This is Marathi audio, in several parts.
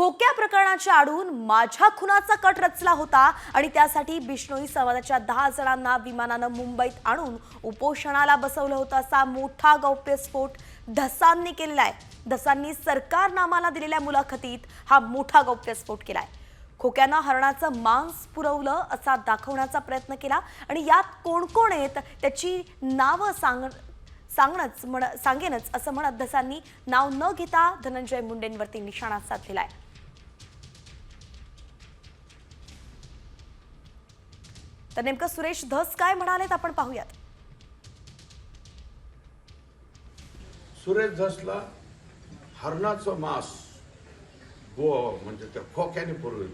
खोक्या प्रकरणाच्या आडून माझ्या खुनाचा कट रचला होता आणि त्यासाठी बिष्णोई समाजाच्या दहा जणांना विमानानं मुंबईत आणून उपोषणाला बसवलं होतं असा मोठा गौप्यस्फोट धसांनी केलेला आहे. धसांनी सरकारनामाला दिलेल्या मुलाखतीत हा मोठा गौप्यस्फोट केलाय. खोक्यानं हरणाचं मांस पुरवलं असा दाखवण्याचा प्रयत्न केला आणि यात कोण कोण आहेत त्याची नावं सांग सांगणंच म्हण सांगेनच असं म्हणत धसांनी नाव न घेता धनंजय मुंडेंवरती निशाणा साधलेला आहे. तर नेमकं सुरेश धस काय म्हणालेत आपण पाहूयात. सुरेश धसला हरणाचं मांस गो म्हणजे त्या खोक्याने पुरवेल.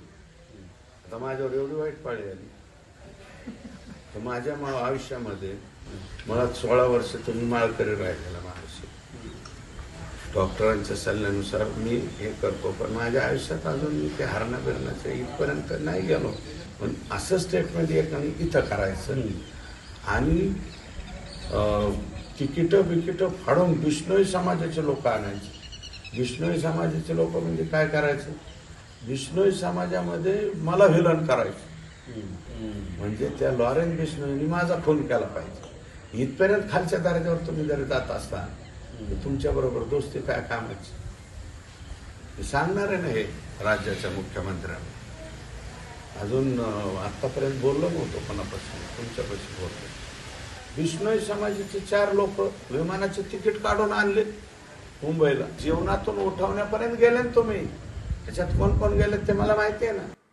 आता माझ्यावर एवढी वाईट पाळी आली. तर माझ्या आयुष्यामध्ये मला सोळा वर्ष तुम्ही माळकरी राहिलेला डॉक्टरांच्या सल्ल्यानुसार मी हे करतो. पण माझ्या आयुष्यात अजून मी ते हरणं बिरण्याचं इथपर्यंत नाही गेलो. पण असं स्टेटमेंट एक आणि इथं करायचं आणि तिकीटं बिकिटं फाडून बिष्णोई समाजाचे लोक आणायचे. बिष्णोई समाजाचे लोक म्हणजे काय करायचं? बिष्णोई समाजामध्ये मला विलन करायचं. म्हणजे त्या लॉरेन बिष्णोईनी माझा फोन केला पाहिजे. इथपर्यंत खालच्या दर्जावर तुम्ही जर जात असता म्हणजे तुमच्या बरोबर दोस्ती काय कामाची. सांगणार आहे ना हे राज्याच्या मुख्यमंत्र्यांना. अजून आत्तापर्यंत बोललो नव्हतो कोणापासून तुमच्यापाशी बोलतो विष्णोई समाजाचे चार लोक विमानाचे तिकीट काढून आणले मुंबईला. जीवनातून उठवण्यापर्यंत गेले तुम्ही. त्याच्यात कोण कोण गेले ते मला माहिती आहे ना.